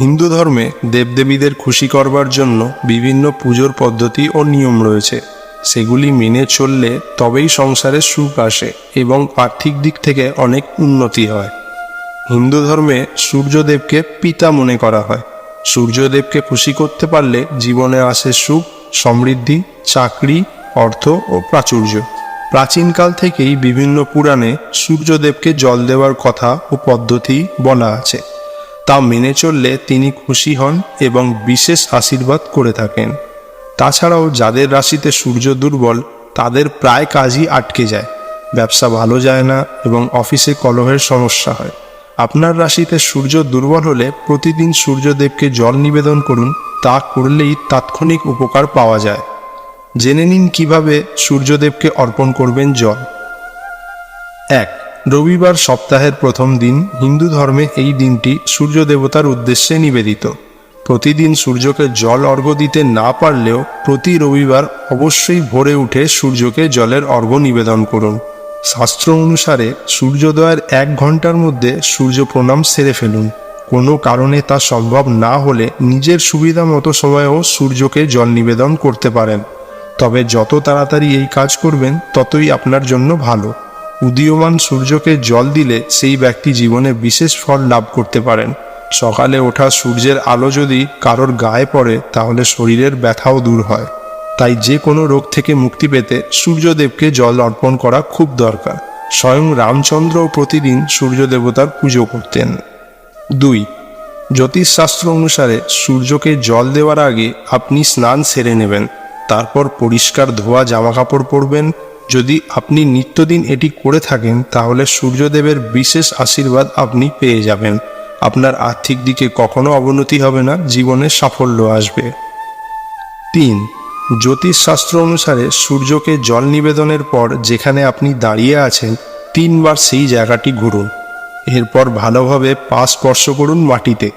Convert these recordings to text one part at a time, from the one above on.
হিন্দু ধর্মে দেবদেবীদের খুশি করবার জন্য বিভিন্ন পুজোর পদ্ধতি ও নিয়ম রয়েছে। সেগুলি মেনে চললে তবেই সংসারে সুখ আসে এবং আর্থিক দিক থেকে অনেক উন্নতি হয়। হিন্দু ধর্মে সূর্যদেবকে পিতা মনে করা হয়। সূর্যদেবকে খুশি করতে পারলে জীবনে আসে সুখ, সমৃদ্ধি, চাকরি, অর্থ ও প্রাচুর্য। প্রাচীনকাল থেকেই বিভিন্ন পুরাণে সূর্যদেবকে জল দেওয়ার কথা ও পদ্ধতি বলা আছে। তা মেনে চললে তিনি খুশি হন এবং বিশেষ আশীর্বাদ করে থাকেন। তাছাড়াও যাদের রাশিতে সূর্য দুর্বল, তাদের প্রায় কাজই আটকে যায়। ব্যবসা ভালো যায় না এবং অফিসে কলহের সমস্যা হয়। আপনার রাশিতে সূর্য দুর্বল হলে প্রতিদিন সূর্যদেবকে জল নিবেদন করুন, তা করলেই তাৎক্ষণিক উপকার পাওয়া যায়। জেনে নিন কীভাবে সূর্যদেবকে অর্পণ করবেন জল। এক রবিবার সপ্তাহের প্রথম দিন হিন্দু ধর্মে এই দিনটি সূর্য দেবতার উদ্দেশ্যে নিবেদিত। প্রতিদিন সূর্যকে জল অর্ঘ্য দিতে না পারলেও প্রতি রবিবার অবশ্যই ভোরে উঠে সূর্যকে জলের অর্ঘ্য নিবেদন করুন। শাস্ত্র অনুসারে সূর্যোদয়ের এক ঘণ্টার মধ্যে সূর্য প্রণাম সেরে ফেলুন। কোনো কারণে তা সম্ভব না হলে নিজের সুবিধা মতো সময়েও সূর্যকে জল নিবেদন করতে পারেন। তবে যত তাড়াতাড়ি এই কাজ করবেন, ততই আপনার জন্য ভালো। উদীয়মান সূর্যকে জল দিলে সেই ব্যক্তি জীবনে বিশেষ ফল লাভ করতে পারেন। সকালে ওঠা সূর্যের আলো যদি কারোর গায়ে পড়ে, তাহলে শরীরের ব্যথাও দূর হয়। তাই যে কোনো রোগ থেকে মুক্তি পেতে সূর্যদেবকে জল অর্পণ করা খুব দরকার। স্বয়ং রামচন্দ্রও প্রতিদিন সূর্য দেবতার পুজো করতেন। দুই, জ্যোতিষশাস্ত্র অনুসারে সূর্যকে জল দেওয়ার আগে আপনি স্নান সেরে নেবেন, তারপর পরিষ্কার ধোয়া জামাকাপড় পরবেন যদি আপনি নিত্যদিন এটি করে থাকেন, তাহলে সূর্যদেবের বিশেষ আশীর্বাদ আপনি পেয়ে যাবেন। আপনার আর্থিক দিকে কখনো অবনতি হবে না, জীবনে সাফল্য আসবে। তিন, জ্যোতিষশাস্ত্র অনুসারে সূর্যকে জল নিবেদনের পর যেখানে আপনি দাঁড়িয়ে আছেন, তিনবার সেই জায়গাটি ঘুরুন। এরপর ভালোভাবে পা স্পর্শ করুন মাটিতে।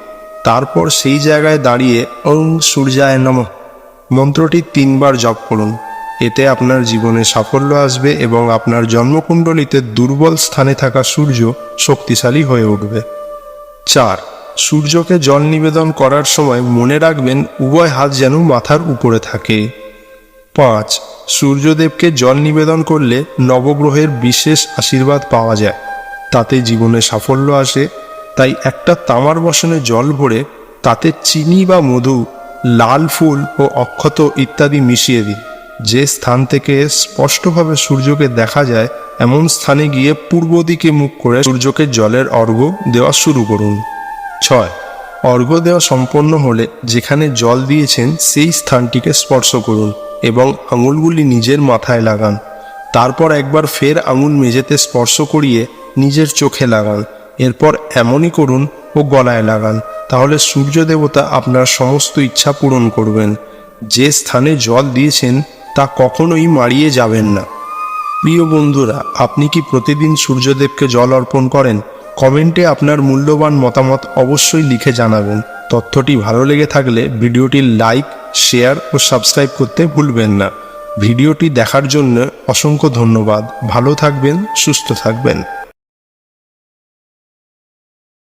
তারপর সেই জায়গায় দাঁড়িয়ে ওং সূর্যায় নম। মন্ত্রটি তিনবার জপ করুন। এতে আপনার জীবনে সাফল্য আসবে এবং আপনার জন্মকুণ্ডলিতে দুর্বল স্থানে থাকা সূর্য শক্তিশালী হয়ে উঠবে। চার, সূর্যকে জল নিবেদন করার সময় মনে রাখবেন উভয় হাত যেন মাথার উপরে থাকে। পাঁচ, সূর্যদেবকে জল নিবেদন করলে নবগ্রহের বিশেষ আশীর্বাদ পাওয়া যায়। তাতে জীবনে সাফল্য আসে। তাই একটা তামার বসনে জল ভরে তাতে চিনি বা মধু, লাল ফুল ও অক্ষত ইত্যাদি মিশিয়ে দিন। যে স্থান থেকে স্পষ্টভাবে সূর্যকে দেখা যায়, এমন স্থানে গিয়ে পূর্ব দিকে মুখ করে সূর্যকে জলের অর্ঘ্য দেওয়া শুরু করুন। ছয়, অর্ঘ্য দেওয়া সম্পন্ন হলে যেখানে জল দিয়েছেন, সেই স্থানটিকে স্পর্শ করুন এবং আঙুলগুলি নিজের মাথায় লাগান। তারপর একবার ফের আঙুল মেঝেতে স্পর্শ করিয়ে নিজের চোখে লাগান। এরপর এমনই করুন ও গলায় লাগান, তাহলে সূর্য দেবতা আপনার সমস্ত ইচ্ছা পূরণ করবেন। যে স্থানে জল দিয়েছেন তা কখনোই মারিয়ে যাবেন না। প্রিয় বন্ধুরা, আপনি কি প্রতিদিন সূর্যদেবকে জল অর্পণ করেন? কমেন্টে আপনার মূল্যবান মতামত অবশ্যই লিখে জানাবেন। তথ্যটি ভালো লেগে থাকলে ভিডিওটি লাইক, শেয়ার ও সাবস্ক্রাইব করতে ভুলবেন না। ভিডিওটি দেখার জন্য অসংখ্য ধন্যবাদ। ভালো থাকবেন, সুস্থ থাকবেন।